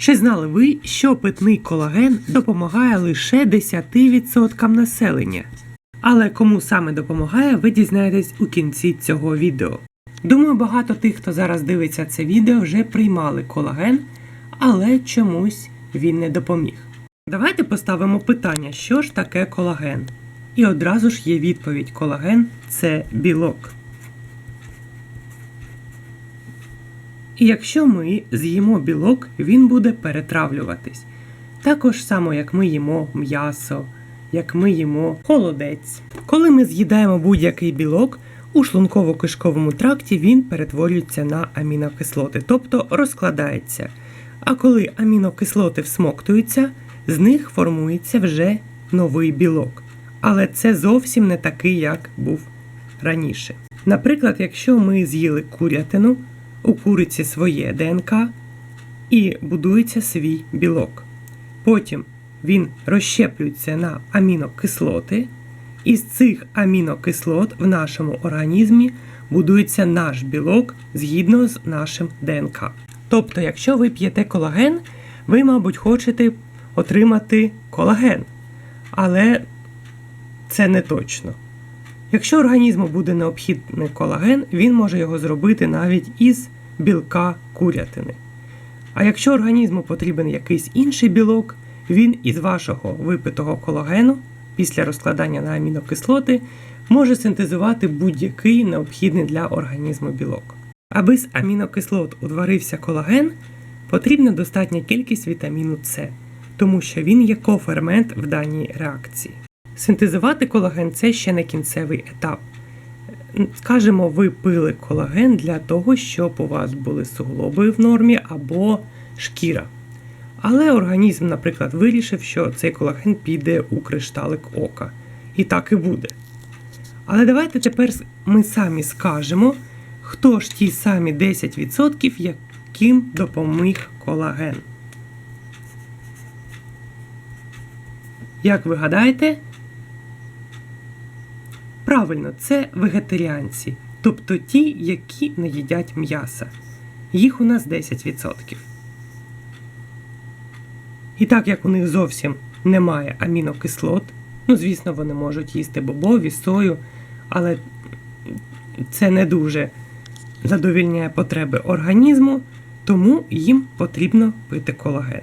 Чи знали ви, що питний колаген допомагає лише 10% населення? Але кому саме допомагає, ви дізнаєтесь у кінці цього відео. Думаю, багато тих, хто зараз дивиться це відео, вже приймали колаген, але чомусь він не допоміг. Давайте поставимо питання, що ж таке колаген? І одразу ж є відповідь: колаген це білок. І якщо ми з'їмо білок, він буде перетравлюватись. Також само, як ми їмо м'ясо, як ми їмо холодець. Коли ми з'їдаємо будь-який білок, у шлунково-кишковому тракті він перетворюється на амінокислоти, тобто розкладається. А коли амінокислоти всмоктуються, з них формується вже новий білок. Але це зовсім не такий, як був раніше. Наприклад, якщо ми з'їли курятину, у куриці своє ДНК і будується свій білок. Потім він розщеплюється на амінокислоти, і з цих амінокислот в нашому організмі будується наш білок згідно з нашим ДНК. Тобто, якщо ви п'єте колаген, ви, мабуть, хочете отримати колаген. Але це не точно. Якщо організму буде необхідний колаген, він може його зробити навіть із білка курятини. А якщо організму потрібен якийсь інший білок, він із вашого випитого колагену після розкладання на амінокислоти може синтезувати будь-який необхідний для організму білок. Аби з амінокислот утворився колаген, потрібна достатня кількість вітаміну С, тому що він є кофермент в даній реакції. Синтезувати колаген це ще не кінцевий етап. Скажемо, ви пили колаген для того, щоб у вас були суглоби в нормі або шкіра. Але організм, наприклад, вирішив, що цей колаген піде у кришталик ока. І так і буде. Але давайте тепер ми самі скажемо, хто ж ті самі 10%, яким допоміг колаген. Як ви гадаєте? Правильно, це вегетаріанці, тобто ті, які не їдять м'яса. Їх у нас 10%. І так як у них зовсім немає амінокислот, ну, звісно, вони можуть їсти бобові, сою, але це не дуже задовільняє потреби організму, тому їм потрібно пити колаген.